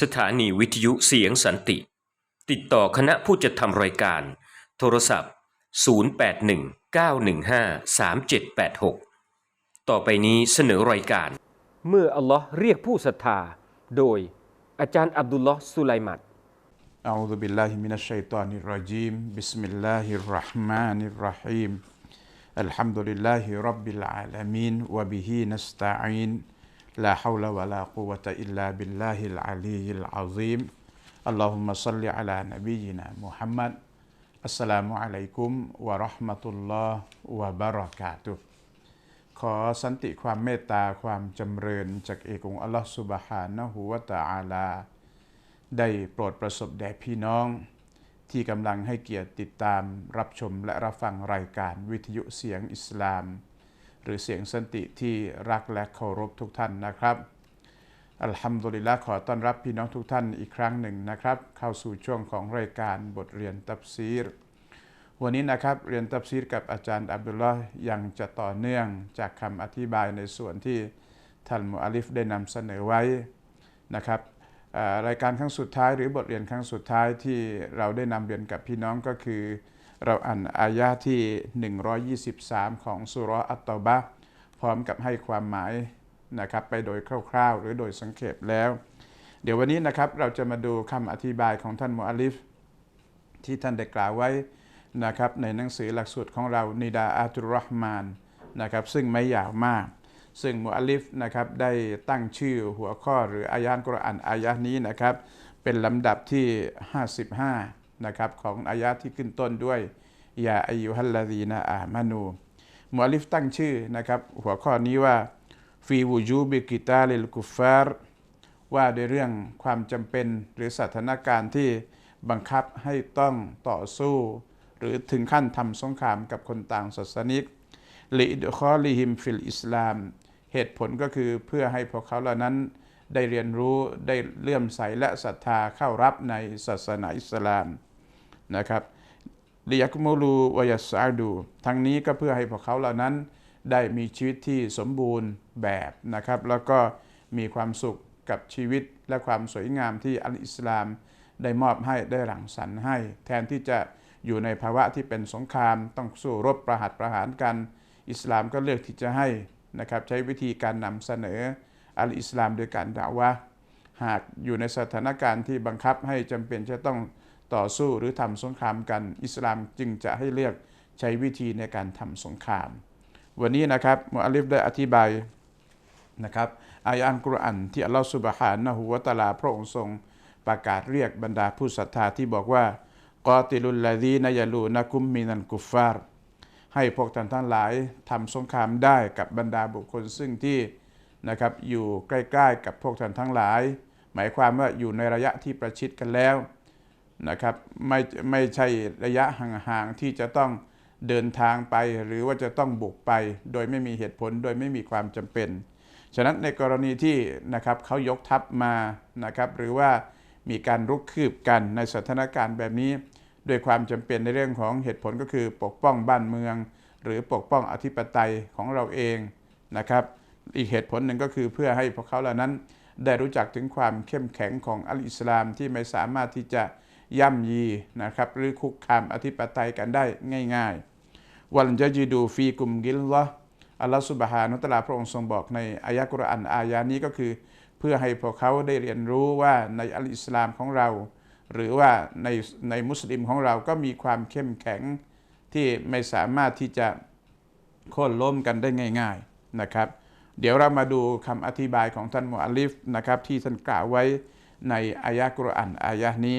สถานีวิทยุเสียงสันติ ติดต่อคณะผู้จัดทำรายการ โทรศัพท์ 0819153786 ต่อไปนี้เสนอรายการ เมื่ออัลลอฮ์เรียกผู้ศรัทธา โดยอาจารย์อับดุลลอฮ์สุไลมัด أعوذ بالله من الشيطان الرجيم بسم الله الرحمن الرحيم الحمد لله رب العالمين وبه نستعين لا حول ولا قوة إلا بالله العلي العظيم اللهم صل على نبينا محمد السلام عليكم ورحمة الله وبركاته ขอสันติความเมตตาความจำเริญจากเอกองอัลลอฮฺสุบฮานะฮูวะตะอาลา ได้โปรดประสบแด่พี่น้อง ที่กำลังให้เกียรติติดตามรับชมและรับฟังรายการวิทยุเสียงอิสลาม หรือเสียงสันติที่รักและเคารพทุกท่านนะครับอัลฮัมดุลิลละขอต้อนรับพี่น้องทุกท่านอีกครั้งหนึ่งนะครับ เข้าสู่ช่วงของรายการบทเรียนตับซีร วันนี้นะครับเรียนตับซีรกับอาจารย์อับดุลลอฮ์ยังจะต่อเนื่องจากคำอธิบายในส่วนที่ท่านมุอัลิฟได้นำเสนอไว้นะครับรายการครั้งสุดท้ายหรือบทเรียนครั้งสุดท้ายที่เราได้นำเรียนกับพี่น้องก็คือ เราอ่านอายะห์ที่ 123 ของสุรอัตตบะพร้อมกับให้ความหมายนะครับไปโดยคร่าวๆ หรือโดยสังเขปแล้ว เดี๋ยววันนี้นะครับเราจะมาดูคำอธิบายของท่านมุอัลิฟ ที่ท่านได้กล่าวไว้นะครับในหนังสือหลักสูตรของเรานิดาอาตุรห์มานนะครับซึ่งไม่ยาวมาก ซึ่งมุอัลลิฟนะครับได้ตั้งชื่อหัวข้อหรืออายานกุรอานอายะนี้นะครับเป็นลำดับที่ 55 นะครับของอายะที่ขึ้นต้นด้วยยาอายุฮัลลาดีนะอามานูมอลิฟตั้งชื่อนะครับ หัวข้อนี้ว่าฟีวูจูบิกิตาลิลกุฟฟาร์ว่าด้วยเรื่องความจำเป็นหรือสถานการณ์ที่บังคับให้ต้องต่อสู้ หรือถึงขั้นทำสงครามกับคนต่างศาสนิกลิดคอลิฮิมฟิลอิสลาม เหตุผลก็คือเพื่อให้พวกเขาเหล่านั้นได้เรียนรู้ได้เลื่อมใสและศรัทธาเข้ารับในศาสนาอิสลาม นะครับลิยักมูลูวยัสซาดูทั้งนี้ก็เพื่อให้พวกเขาเหล่านั้นได้มีชีวิตที่สมบูรณ์แบบนะครับ แล้วก็มีความสุขกับชีวิตและความสวยงามที่อัลอิสลามได้มอบให้ได้หลังสรรให้ แทนที่จะอยู่ในภาวะที่เป็นสงคราม ต้องสู้รบประหัตประหารกัน อิสลามก็เลือกที่จะให้นะครับใช้วิธีการนำเสนออัลอิสลามโดยการด่าว่าหากอยู่ในสถานการณ์ที่บังคับให้จำเป็นจะต้อง ต่อสู้หรือทำสงครามกัน อิสลามจึงจะให้เลือกใช้วิธีในการทำสงคราม วันนี้นะครับมุอัลลิฟได้อธิบายนะครับอายะอันกุรอานที่อัลลอฮฺสุบฮานะฮูวะตาลาพระองค์ทรงประกาศเรียกบรรดาผู้ศรัทธาที่บอกว่ากอติลุลลาดีนยาลูนะกุมมินันกุฟฟาร์ให้พวกท่านทั้งหลายทำสงครามได้กับบรรดาบุคคลซึ่งที่นะครับอยู่ใกล้ ๆ กับพวกท่านทั้งหลาย หมายความว่าอยู่ในระยะที่ประชิดกันแล้ว นะครับไม่ไม่ใช่ระยะห่างๆที่จะต้องเดินทางไปหรือว่าจะต้องบุกไป โดยไม่มีเหตุผลโดยไม่มีความจำเป็น ฉะนั้นในกรณีที่นะครับเขายกทัพมานะครับหรือว่ามีการรุกคืบกันในสถานการณ์แบบนี้ด้วยความจำเป็นในเรื่องของเหตุผลก็คือปกป้องบ้านเมือง หรือปกป้องอธิปไตยของเราเองนะครับ อีกเหตุผลหนึ่งก็คือเพื่อให้พวกเขาเหล่านั้นได้รู้จักถึงความเข้มแข็งของอัลอิสลามที่ไม่สามารถที่จะ ย่ำยีนะครับหรือคุกคามอธิปไตยกันได้ง่ายๆวันจะจีดูฟีกุมกิลละอัลลอฮฺสุบฮานุตลาพระองค์ทรงบอกในอายะกุรอานอายานี้ก็คือ เพื่อให้พวกเขาได้เรียนรู้ว่าในอัลอิสลามของเรา หรือว่าในในมุสลิมของเราก็มีความเข้มแข็งที่ไม่สามารถที่จะโค่นล้มกันได้ง่าย ๆนะครับ เดี๋ยวเรามาดูคำอธิบายของท่านมุอัลลิฟนะครับที่ท่านกล่าวไว้ในอายะกุรอานอายะนี้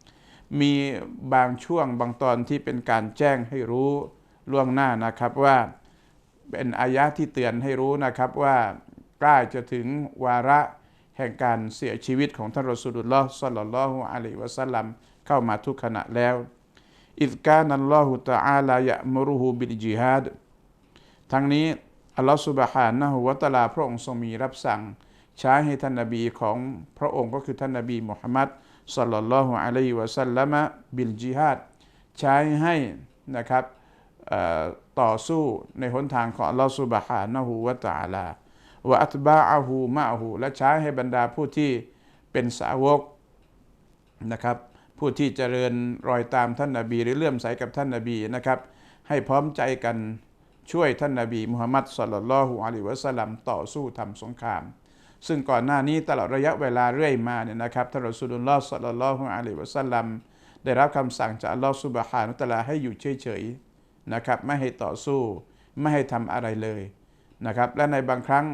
มีบางช่วงบางตอนที่เป็นการแจ้งให้รู้ล่วงหน้านะครับว่าเป็นอายะที่เตือนให้รู้นะครับว่าใกล้จะถึงวาระแห่งการเสียชีวิตของท่านรอสูลุลลอฮ์สัลลัลลอฮุอะลัยวะสัลลัมเข้ามาทุกขณะแล้วอิดกานัลลอฮุตะอาลายะมรุฮูบิลจิฮาดทั้งนี้อัลลอฮฺสุบฮานะฮูวะตะลาพระองค์ทรงมีรับสั่ง ใช้ให้ท่านนบีของพระองค์ก็คือท่านนบีมุฮัมมัด สัลลัลลอฮุอะลัยฮิวะสัลลัมะบิลจิฮาดใช้ให้นะครับต่อสู้ในหนทางของอัลลอฮฺสุบฮานะฮูวะตาลาวะอัตบะอาหูมะหูและใช้ให้บรรดาผู้ที่เป็นสาวกนะครับผู้ที่เจริญรอยตามท่านนาบี หรือเลื่อมใสกับท่านนาบีนะครับ ให้พร้อมใจกันช่วยท่านนาบีมุฮัมมัดสลลัลลอฮุอะลัยฮิวะสัลลัมต่อสู้ทำสงคราม ซึ่งก่อนหน้านี้ตลอดระยะเวลาเรื่อยมาเนี่ยนะครับท่านรอสูลุลลอฮ์สัลลัลลอฮุอะลัยฮิวะสัลลัมได้รับคำสั่งจากอัลลอฮ์ซุบฮานุตะลาให้อยู่เฉยๆนะครับไม่ให้ต่อสู้ ไม่ให้ทำอะไรเลยนะครับและในบางครั้ง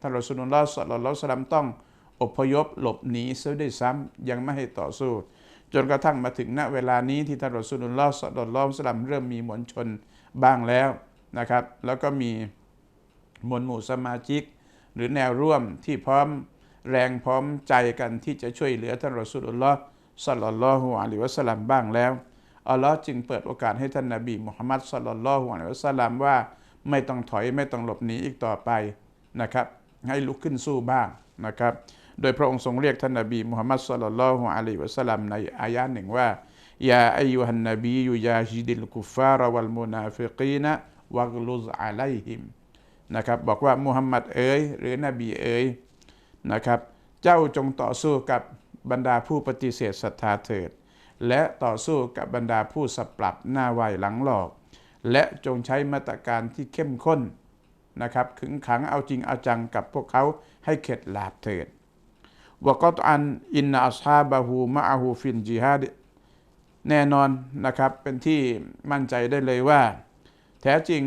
ท่านรอสูลุลลอฮ์สัลลัลลอฮุอะลัยฮิวะสัลลัมต้องอพยพหลบหนีเสียด้วยซ้ำยังไม่ให้ต่อสู้ จนกระทั่งมาถึงณเวลานี้ที่ท่านรอสูลุลลอฮ์สัลลัลลอฮุอะลัยฮิวะสัลลัมเริ่มมีมวลชนบ้างแล้วนะครับแล้วก็มีมวลหมู่สมาชิก หรือแนวร่วมที่พร้อมแรงพร้อมใจกันที่จะช่วยเหลือท่านรอสุลลอฮ์สัลลัลลอฮุอะลัยฮิวะสัลลัมบ้างแล้วอัลลอฮ์จึงเปิดโอกาสให้ท่านนบีมุฮัมมัดสัลลัลลอฮุอะลัยฮิวะสัลลัมว่าไม่ต้องถอยไม่ต้องหลบหนีอีกต่อไปนะครับ ให้ลุกขึ้นสู้บ้างนะครับ โดยพระองค์ทรงเรียกท่านนบีมุฮัมมัดสัลลัลลอฮุอะลัยฮิวะสัลลัมในอายะห์หนึ่งว่ายาอายุฮันนบียุยาฮิดิลกุฟฟารวัลมุนาฟิกีนะวักลุซอะลัยฮิม นะครับบอกว่ามุฮัมมัดเอ๋ยหรือนบีเอ๋ยนะครับ เจ้าจงต่อสู้กับบรรดาผู้ปฏิเสธศรัทธาเถิด และต่อสู้กับบรรดาผู้สับปรับหน้าไหวหลังหลอก และจงใช้มาตรการที่เข้มข้นนะครับขึงขังเอาจริงเอาจังกับพวกเขาให้เข็ดหลาบเถิดวกตอันอินนาอัศฮาบะฮูมะอาฮูฟินจิฮาดแน่นอนนะครับเป็นที่มั่นใจได้เลยว่า แท้จริง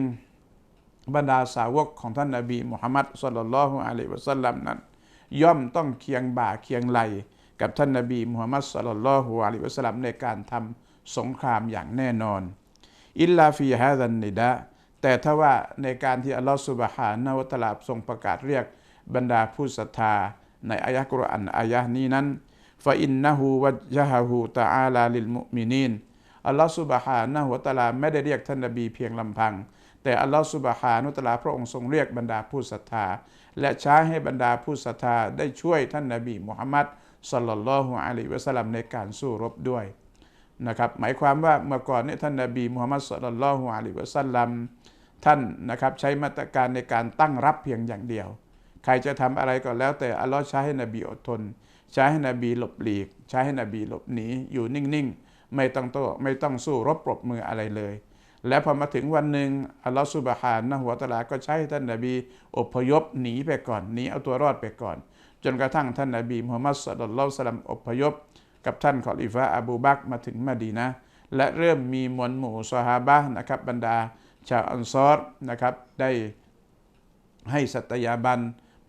บรรดาสาวกของท่านนาบีมุฮัมมัดสุลลัลลอฮุอะลัยวะสัลลัมนั้น ย่อมต้องเคียงบ่าเคียงไหลกับท่านนาบีมุฮัมมัดสุลลัลลอฮุอะลัยวะสัลลัมในการทำสงครามอย่างแน่นอน อิลลาฟีฮาดันนิดะแต่ถ้าว่าในการที่อัลลอฮฺสุบฮานะวตะอาลาทรงประกาศเรียกบรรดาผู้ศรัทธาในอายะกุรอานอายะนี้นั้นฟาอินนะฮูวัจฮะฮูตะอาลาลิลมุมินีนอัลลอฮฺสุบฮานะฮุวตะลาไม่ได้เรียกท่านนบีเพียงลำพัง แต่อัลลอฮฺสุบฮานุตาลาพระองค์ทรงเรียกบรรดาผู้ศรัทธา และใช้ให้บรรดาผู้ศรัทธาได้ช่วยท่านนบีมุฮัมมัดสัลลัลลอฮุอะลัยฮิวะสัลลัมในการสู้รบด้วยนะครับหมายความว่าเมื่อก่อนเนี่ยท่านนบีมุฮัมมัดสัลลัลลอฮุอะลัยฮิวะสัลลัมท่านนะครับใช้มาตรการในการตั้งรับเพียงอย่างเดียว ใครจะทำอะไรก็แล้วแต่อัลลอฮ์ใช้ให้นบีอดทน ใช้ให้นบีหลบหลีก ใช้ให้นบีหลบหนีอยู่นิ่งๆ ไม่ต้องโต้ไม่ต้องสู้รบปรบมืออะไรเลย และพอมาถึงวันหนึ่งอัลลอฮ์สุบฮานนะหัวตลาก็ใช้ท่านนบีอพยพหนีไปก่อนหนีเอาตัวรอดไปก่อน จนกระทั่งท่านนบีมุฮัมมัดสุลลัลลอฮุสลัมอพยพ กับท่านขอลิฟะอบูบักมาถึงมาดีนะและเริ่มมีมวลหมู่ซอฮาบะนะครับบรรดา ชาวอันซอรนะครับได้ให้สัตยาบัน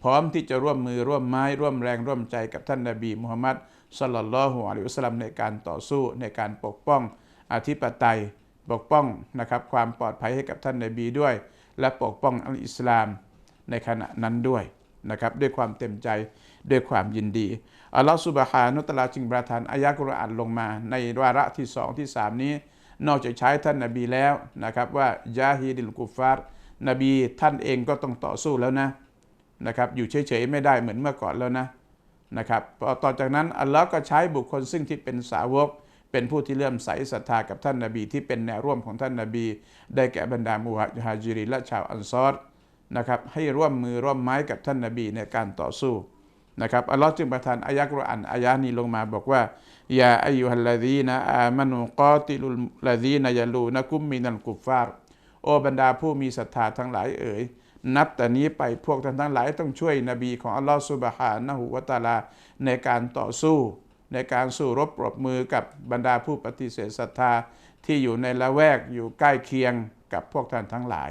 พร้อมที่จะร่วมมือร่วมไม้ร่วมแรงร่วมใจกับท่านนาบีมุฮัมมัดสลลัลลอฮุอะลัยฮิวะสัลลัมในการต่อสู้ในการปกป้องอธิปไตย ปกป้องนะครับความปลอดภัยให้กับท่านนบีด้วย และปกป้องอัลอิสลามในขณะนั้นด้วยนะครับด้วยความเต็มใจด้วยความยินดีอัลลอฮฺสุบฮานุตลาจึงประทานอายะกุรอานลงมา ในวาระที่สองที่สามนี้ นอกจากใช้ท่านนบีแล้วนะครับว่ายาฮีดิลกุฟาร์นบีท่านเองก็ต้องต่อสู้แล้วนะนะครับอยู่เฉยๆไม่ได้เหมือนเมื่อก่อนแล้วนะนะครับพอต่อจากนั้นอัลลอฮ์ก็ใช้บุคคลซึ่งที่เป็นสาวก เป็นผู้ที่เลื่อมใสศรัทธากับท่านนาบีที่เป็นแนวร่วมของท่านนาบี ได้แก่บรรดามูฮาจิรินและชาวอันซอรนะครับให้ร่วมมือร่วมไม้กับท่านนาบีในการต่อสู้นะครับอัลลอฮ์จึงประทานอายะกรอานอายะนี้ลงมาบอกว่ายาอายุฮัลลาดีนะอามานุกอติลุลลาดีนายาลูนะกุมมินัลกุฟาร์โอบรรดาผู้มีศรัทธาทั้งหลายเอ๋ยนับแต่นี้ไปพวกท่านทั้งหลายต้องช่วยนบีของอัลลอฮ์สุบฮานะฮูวะตาลาในการต่อสู้ ในการสู้รบปรบมือกับบรรดาผู้ปฏิเสธศรัทธาที่อยู่ในละแวกอยู่ใกล้เคียงกับพวกท่านทั้งหลาย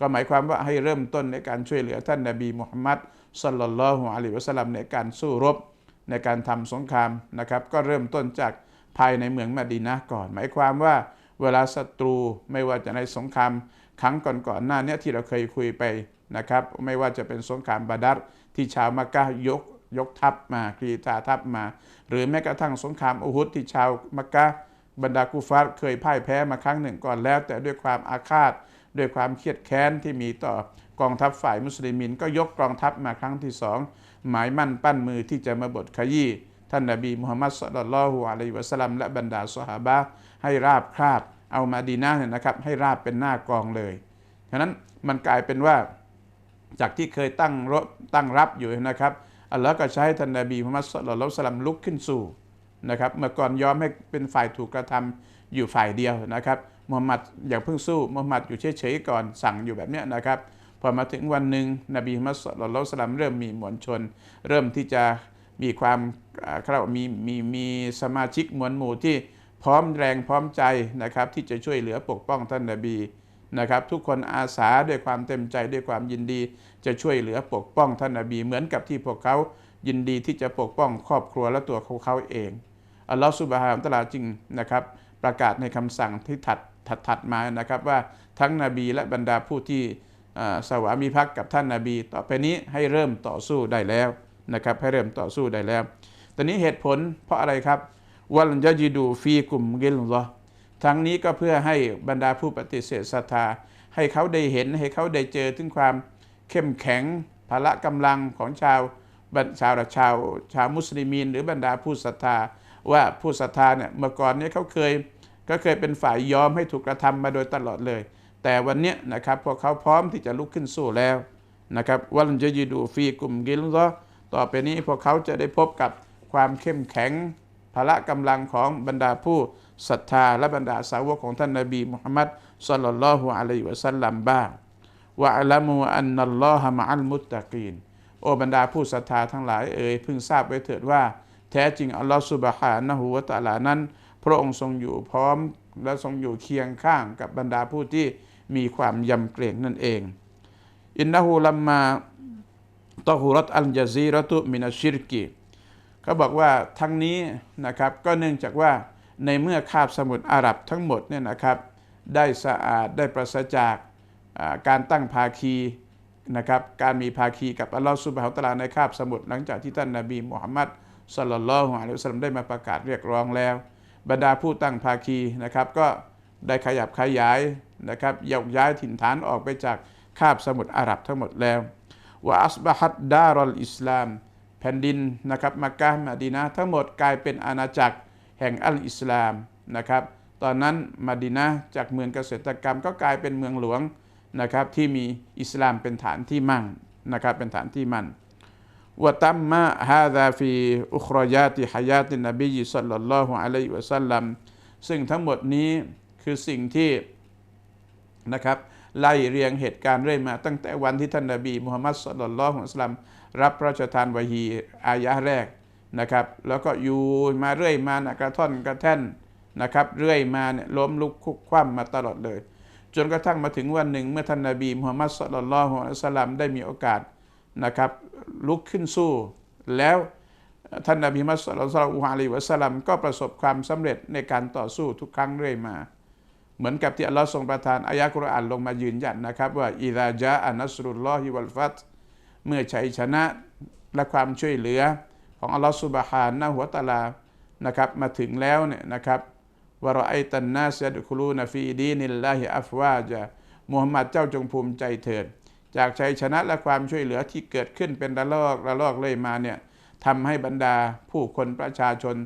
ก็หมายความว่าให้เริ่มต้นในการช่วยเหลือท่านนบีมุฮัมมัดสัลลัลลอฮุอะลัยฮิวะสัลลัมในการสู้รบในการทำสงครามนะครับ ก็เริ่มต้นจากภายในเมืองมะดีนะก่อน หมายความว่าเวลาศัตรูไม่ว่าจะในสงครามครั้งก่อนๆหน้านี้ที่เราเคยคุยไปนะครับ ไม่ว่าจะเป็นสงครามบาดัรที่ชาวมักกะยก ยกทัพมากรีธาทัพมา หรือแม้กระทั่งสงครามอุฮุดที่ชาวมักกะบรรดากุฟาร์เคยพ่ายแพ้มาครั้งหนึ่งก่อนแล้ว แต่ด้วยความอาฆาตด้วยความเครียดแค้นที่มีต่อกองทัพฝ่ายมุสลิมิน ก็ยกกองทัพมาครั้งที่สองหมายมั่นปั้นมือที่จะมาบทขยี้ท่านนบีมุฮัมมัดสุลลัลฮุอะลัยวะสัลลัมและบรรดาสหาบะให้ราบคราบเอามาดีนาเนี่ยนะครับ ให้ราบเป็นหน้ากองเลยฉะนั้นมันกลายเป็นว่าจากที่เคยตั้งรบตั้งรับอยู่นะครับ อัลลอฮ์ก็ใช้ท่านนบีมุฮัมมัดสุลลัละลัยฮิวะสัลลัมลุกขึ้นสู่นะครับเมื่อก่อนยอมให้เป็นฝ่ายถูกกระทำอยู่ฝ่ายเดียวนะครับมุฮัมมัดอย่าเพิ่งสู้มุฮัมมัดอยู่เฉยๆก่อนสั่งอยู่แบบนี้นะครับพอมาถึงวันหนึ่งนบีมุฮัมมัดสุลลัละลัยฮิวะสัลลัมเริ่มมีมวลชน เริ่มที่จะมีความอ่าเขามีมีมีสมาชิกมวลหมู่ที่พร้อมแรงพร้อมใจนะครับที่จะช่วยเหลือปกป้องท่านนบี นะครับทุกคนอาสาด้วยความเต็มใจด้วยความยินดี จะช่วยเหลือปกป้องท่านนบีเหมือนกับที่พวกเขายินดีที่จะปกป้องครอบครัวและตัวเขาเขาเองอัลลอฮฺสุบฮานะฮูวะตะอาลาจึงนะครับ ประกาศในคำสั่งที่ถัดถัดถัดมานะครับว่าทั้งนบีและบรรดาผู้ที่สวามิภักดิ์กับท่านนาบี ต่อไปนี้ให้เริ่มต่อสู้ได้แล้วนะครับให้เริ่มต่อสู้ได้แล้วตอนนี้เหตุผลเพราะอะไรครับวัลยะจิดูฟีกุมกิลลอ ทั้งนี้ก็เพื่อให้บรรดาผู้ปฏิเสธศรัทธา ให้เขาได้เห็นให้เขาได้เจอถึงความเข้มแข็งพละกำลังของชาวชาวชาวชาวมุสลิมีน หรือบรรดาผู้ศรัทธา ว่าผู้ศรัทธาเนี่ยเมื่อก่อนเนี่ยเขาเคยก็เคยเป็นฝ่ายยอมให้ถูกกระทำมาโดยตลอดเลย แต่วันนี้นะครับพวกเขาพร้อมที่จะลุกขึ้นสู้แล้วนะครับวันจะยีดูฟีกลุ่มกิลลอต่อไปนี้พวกเขาจะได้พบกับความเข้มแข็งพละกำลังของบรรดาผู้ ศรัทธาและบรรดาสาวกของท่านนบีมุฮัมมัดศ็อลลัลลอฮุอะลัยฮิวะสัลลัมบ้างวะอัลามูอันนัลลอฮะมะอัลมุตตะกีนโอ้บรรดาผู้ศรัทธาทั้งหลายเอ่ยพึงทราบไว้เถิดว่า แท้จริงอัลลอฮฺสุบฮานะฮูวะตะลานั้น พระองค์ทรงอยู่พร้อมและทรงอยู่เคียงข้างกับบรรดาผู้ที่มีความยำเกรงนั่นเอง อินนะฮูลัมมาตอฮูรัตอัลจาซีรตุมินาชิรกีเขาบอกว่าทั้งนี้นะครับก็เนื่องจากว่า ในเมื่อคาบสมุทรอาหรับทั้งหมดเนี่ยนะครับได้สะอาดได้ปราศจากการตั้งภาคีนะครับการมีภาคีกับอัลลอฮฺสุบฮาวตาลาในคาบสมุทรหลังจากที่ท่านนบีมุฮัมมัดศ็อลลัลลอฮุอะลัยฮิวะซัลลัมได้มาประกาศเรียกร้องแล้ว บรรดาผู้ตั้งภาคีนะครับก็ได้ขยับขยายนะครับยกย้ายถิ่นฐานออกไปจากคาบสมุทรอาหรับทั้งหมดแล้วว่าอัสบะฮัดดารอลอิสลาม แผ่นดินนะครับมักกะมาดีนะทั้งหมดกลายเป็นอาณาจักร แห่งอัลอิสลามนะครับ ตอนนั้นมาดินะจากเมืองเกษตรกรรมก็กลายเป็นเมืองหลวงนะครับที่มีอิสลามเป็นฐานที่มั่งนะครับเป็นฐานที่มั่นวะตัมมะฮาดาฟีอุครยาติฮายาตินบีสัลลัลลอฮุอะลัยวะสัลลัมซึ่งทั้งหมดนี้คือสิ่งที่นะครับไล่เรียงเหตุการณ์เรื่อยมาตั้งแต่วันที่ท่านนบีมุฮัมมัดสัลลัลลอฮุอะลัยวะสัลลัมรับพระราชทานวะฮีอายะแรก นะครับแล้วก็อยู่มาเรื่อยมานะกระท่อนกระแท่นนะครับเรื่อยมาเนี่ยล้มลุกคุกคว่ำมาตลอดเลย จนกระทั่งมาถึงวันหนึ่งเมื่อท่านนบีมุฮัมมัดสุลลัลฮุอะลัสลลัมได้มีโอกาสนะครับลุกขึ้นสู้ แล้วท่านนบีมุฮัมมัดศ็อลลัลอฮุอะลัยวะสลัมก็ประสบความสำเร็จในการต่อสู้ทุกครั้งเรื่อยมา เหมือนกับที่อัลลอฮ์ทรงประทานอายะกุรอานลงมายืนยันนะครับ ว่าอิดาจาอานัสรุลลอฮิวัลฟัตเมื่อชัยชนะและความช่วยเหลือ ของอัลลอฮ์สุบฮานะหัวตะอาลานะครับมาถึงแล้วเนี่ยนะครับวะรอไอตันนาสยดคุลูนฟีดีนิลลาฮิอัฟวาจามุฮัมหมัดเจ้าจงภูมิใจเถิด จากชัยชนะและความช่วยเหลือที่เกิดขึ้นเป็นระลอกระลอกเลยมาเนี่ยทำให้บรรดาผู้คนประชาชน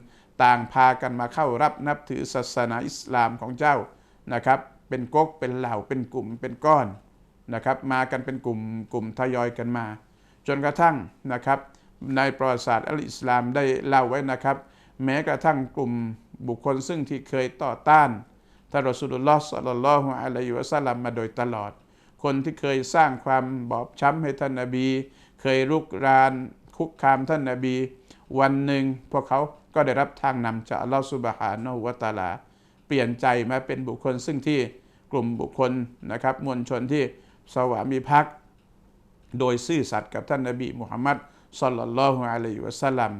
ต่างพากันมาเข้ารับนับถือศาสนาอิสลามของเจ้านะครับ เป็นก๊กเป็นเหล่าเป็นกลุ่มเป็นก้อนนะครับ มากันเป็นกลุ่มกลุ่มทยอยกันมา จนกระทั่งนะครับ ในประวัติศาสตร์อัลอิสลามได้เล่าไว้นะครับ แม้กระทั่งกลุ่มบุคคลซึ่งที่เคยต่อต้านท่านรอสุลลอฮ์สัลลัลลอฮุอะลัยฮิวะสัลลัมมาโดยตลอด คนที่เคยสร้างความบอบช้ำให้ท่านนาบี เคยรุกรานคุกคามท่านนาบี วันหนึ่งพวกเขาก็ได้รับทางนำจากอัลลอฮฺสุบฮานะฮูวะตาลา เปลี่ยนใจมาเป็นบุคคลซึ่งที่กลุ่มบุคคลนะครับมวลชนที่สวามีภักดิ์โดยซื่อสัตย์กับท่านนบีมุฮัมมัด ศ็อลลัลลอฮุอะลัยฮิวะสัลลัม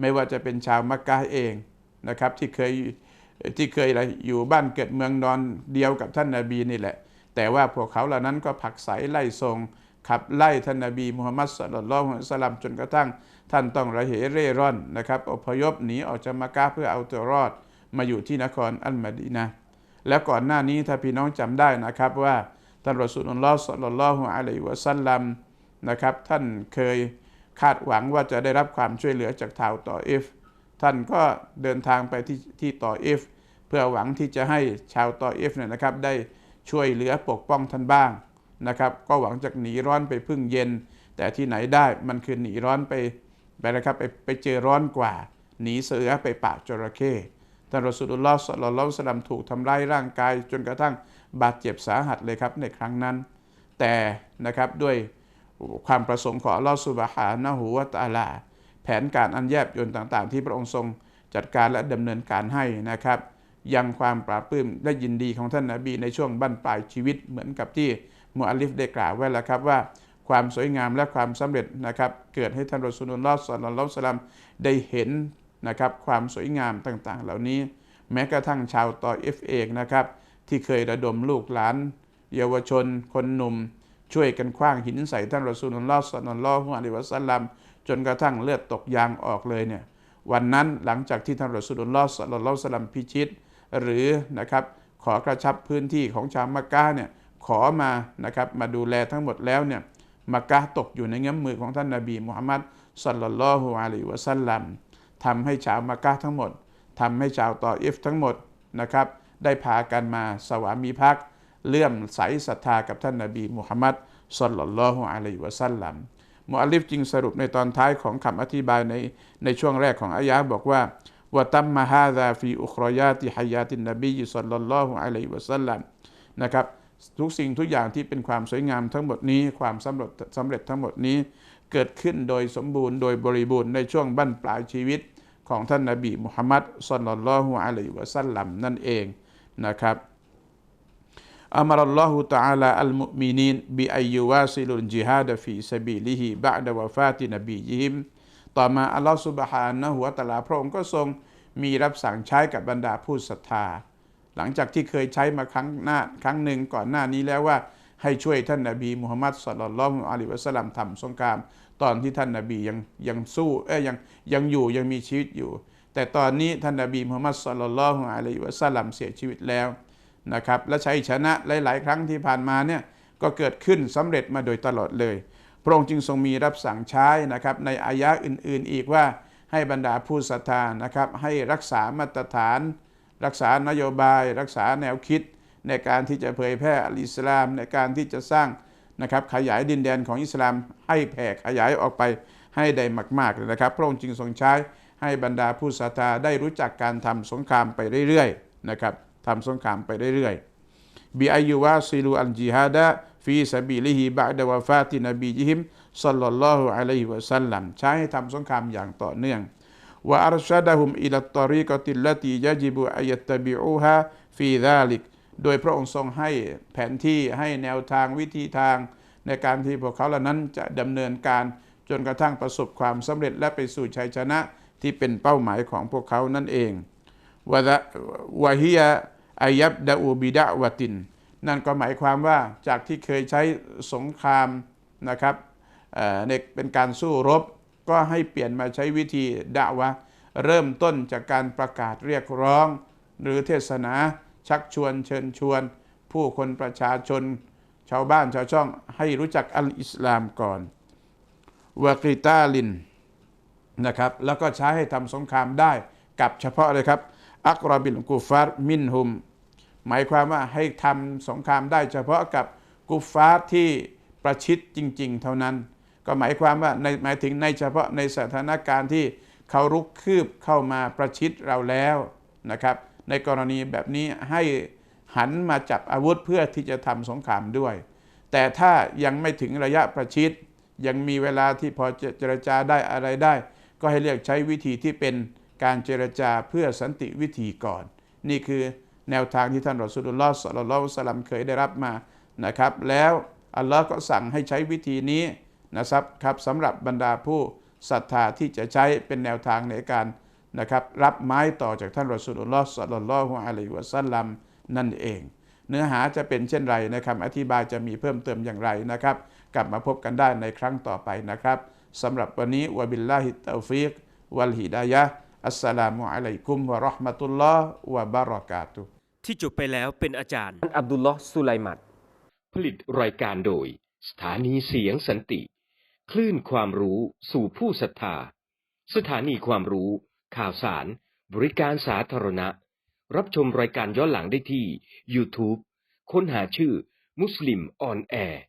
ไม่ว่าจะเป็นชาวมักกะเองนะครับที่เคยที่เคยอะไรอยู่บ้านเกิดเมืองนอนเดียวกับท่านนบีนี่แหละ แต่ว่าพวกเขาเหล่านั้นก็ผักไสไล่ทรงขับไล่ท่านนบีมุฮัมมัดศ็อลลัลลอฮุอะลัยฮิวะสัลลัมจนกระทั่ง ท่านต้องระเหเร่ร่อนนะครับอพยพหนีออกจากมักกะเพื่อเอาตัวรอดมาอยู่ที่นครอัลมาดีนะแล้วก่อนหน้านี้ถ้าพี่น้องจำได้นะครับว่าท่านรอสูลุลลอฮ์สัลลัลลอฮุอะลัยฮิวะสัลลัมนะครับท่านเคย คาดหวังว่าจะได้รับความช่วยเหลือจากชาวต่อเอฟท่านก็เดินทางไปที่ที่ต่อเอฟเพื่อหวังที่จะให้ชาวต่อเอฟเนี่ยนะครับ ได้ช่วยเหลือปกป้องท่านบ้างนะครับ ก็หวังจากหนีร้อนไปพึ่งเย็น แต่ที่ไหนได้มันคือหนีร้อนไปไปนะครับไปไปเจอร้อนกว่า หนีเสือไปปะจระเข้ท่านรอสูลุลลอฮ์สลลลลอฮุอสลลัมถูกทำร้ายร่างกาย จนกระทั่งบาดเจ็บสาหัสเลยครับในครั้งนั้น แต่นะครับด้วย ความประสงค์ของอัลลอฮฺสุบฮานะฮูวะตาลา แผนการอันแยบยลต่างๆ ที่พระองค์ทรงจัดการและดำเนินการให้นะครับยังความปราบปลื้มและยินดีของท่านนาบีในช่วงบั้นปลายชีวิตเหมือนกับที่มูอัลลิฟได้กล่าวไว้แล้วครับว่าความสวยงามและความสำเร็จนะครับเกิดให้ท่านรอสูลุลลอฮ์สัลลัลลอฮุอะลัยฮิวะสัลลัมได้เห็นนะครับความสวยงามต่างๆ เหล่านี้ แม้กระทั่งชาวตอเอฟเองนะครับที่เคยระดมลูกหลาน เยาวชน คนหนุ่ม ช่วยกันคว้างหินใส่ท่านรอสูลุลลอฮ์สัลลัลลอฮุอะลัยวะสัลลัมจนกระทั่งเลือดตกยางออกเลยเนี่ยวันนั้นหลังจากที่ท่านรอสูลุลลอฮ์สัลลัลลอฮุอะลัยฮิวะสัลลัมพิชิต หรือนะครับขอกระชับพื้นที่ของชาวมักกะเนี่ยขอมานะครับมาดูแลทั้งหมดแล้วเนี่ยมักกะตกอยู่ในเงื้อมมือของท่านนาบีมุฮัมมัดสัลลัลลอฮุอะลัยวะสัลลัมทำให้ชาวมักกะทั้งหมดทำให้ชาวตออิฟทั้งหมดนะครับได้พากันมาสวามีภักดิ์ เลื่อมใสศรัทธากับท่านนาบีมุฮัมมัดสลลัลลอฮุอะลัยฮิวะสัลลัมมุอัลลิฟจึงสรุปในตอนท้ายของคำอธิบายในในช่วงแรกของอายะห์บอกว่าวะตัมมะฮาซาฟีอุครอยาติฮายาตินนบีสัลลัลลอฮุอะลัยฮิวะสัลลัมนะครับทุกสิ่งทุกอย่างที่เป็นความสวยงามทั้งหมดนี้ความสำเร็จสำเร็จทั้งหมดนี้เกิดขึ้นโดยสมบูรณ์โดยบริบูรณ์ในช่วงบั้นปลายชีวิตของท่านนาบีมุฮัมมัดสลลัลลอฮุอะลัยฮิวะสัลลัมนั่นเองนะครับ อัมรัลลอฮุตะอาลาอัลมุมินีนบิอายุวาซิลุนจิฮาดฟีสบิลิฮิบะดะต่อมาอัลลอฮฺสุบฮานะหัวตะลาพระองค์ก็ทรงมีรับสั่งใช้กับบรรดาผู้ศรัทธา หลังจากที่เคยใช้มาครั้งหน้าครั้งหนึ่งก่อนหน้านี้แล้วว่าให้ช่วยท่านนาบีมุฮัมมัดสลลัลลอฮุอะลัยวะสัลลัมทำสงคราม ตอนที่ท่านนาบียังยังสู้เอ้ยยังยังอยู่ยังมีชีวิตอยู่ แต่ตอนนี้ท่านนาบีมุฮัมมัดสลลัลลอฮุอะลัยวะสัลลัมเสียชีวิตแล้ว นะครับและชัยชนะหลาย ๆ ครั้งที่ผ่านมาเนี่ยก็เกิดขึ้นสำเร็จมาโดยตลอดเลย พระองค์จึงทรงมีรับสั่งใช้นะครับในอายะอื่น ๆ อีกว่าให้บรรดาผู้ศรัทธานะครับให้รักษามาตรฐาน รักษานโยบาย รักษาแนวคิด ในการที่จะเผยแพร่อิสลาม ในการที่จะสร้างนะครับขยายดินแดนของอิสลาม ให้แผ่ขยายออกไปให้ได้มากๆเลยนะครับ พระองค์จึงทรงใช้ให้บรรดาผู้ศรัทธาได้รู้จักการทำสงครามไปเรื่อย ๆ นะครับ ทำสงครามไปเรื่อยๆบิอายุวาซิลูอัลจิฮาดะฟีซาบิลิฮิบะดะวาฟาตินบีจิฮิมสัลลัลลอฮุอะลัยฮิวะสัลลัมใช้ให้ทำสงครามอย่างต่อเนื่องวะอัรชาดะฮุมอิลัตตอรีกติลลตียะจิบุอัยตบิอูฮาฟีซาลิกโดยพระองค์ทรงให้แผนที่ให้แนวทางวิธีทางในการที่พวกเขาเหล่านั้นจะดำเนินการจนกระทั่งประสบความสำเร็จและไปสู่ชัยชนะที่เป็นเป้าหมายของพวกเขานั่นเองวะวะฮีย อายับดาอูบิดะวะติน นั่นก็หมายความว่าจากที่เคยใช้สงครามนะครับในเป็นการสู้รบ ก็ให้เปลี่ยนมาใช้วิธีดะวะเริ่มต้นจากการประกาศเรียกร้อง หรือเทศนาชักชวนเชิญชวน ผู้คนประชาชน ชาวบ้านชาวช่องให้รู้จักอัลอิสลามก่อนวะกิตาลินนะครับแล้วก็ใช้ให้ทำสงครามได้กับเฉพาะเลยครับ อักรบิลกุฟาร์มินหุม หมายความว่าให้ทำสงครามได้เฉพาะกับกุฟาร์ที่ประชิดจริง ๆ เท่านั้น ก็หมายความว่าในหมายถึงในเฉพาะในสถานการณ์ที่เขารุกคืบเข้ามาประชิดเราแล้วนะครับในกรณีแบบนี้ให้หันมาจับอาวุธเพื่อที่จะทำสงครามด้วย แต่ถ้ายังไม่ถึงระยะประชิด ยังมีเวลาที่พอจะเจรจาได้อะไรได้ ก็ให้เรียกใช้วิธีที่เป็น การเจรจาเพื่อสันติวิธีก่อน นี่คือแนวทางที่ท่านรอสุลลอฮ์สัลลัลลอฮุสลัมเคยได้รับมานะครับ แล้วอัลลอฮ์ก็สั่งให้ใช้วิธีนี้นะครับครับสำหรับบรรดาผู้ศรัทธาที่จะใช้เป็นแนวทางในการนะครับรับไม้ต่อจากท่านรอสุลลอฮ์สัลลัลลอฮุอะลัยฮิวะสัลลัมนั่นเอง เนื้อหาจะเป็นเช่นไรนะครับอธิบายจะมีเพิ่มเติมอย่างไรนะครับ กลับมาพบกันได้ในครั้งต่อไปนะครับสำหรับวันนี้วะบิลลาฮิตตาฟิกวัลฮิดายะ อัสสลามุอะลัยกุมวะเราะห์มะตุลลอฮ์วะบะเราะกาตุฮ์ที่จบไปแล้วเป็นอาจารย์อับดุลลอฮ์สุไลมัดผลิตรายการโดย สถานีเสียงสันติ คลื่นความรู้สู่ผู้ศรัทธา สถานีความรู้ ข่าวสาร บริการสาธารณะ รับชมรายการย้อนหลังได้ที่ YouTube ค้นหาชื่อมุสลิมออนแอร์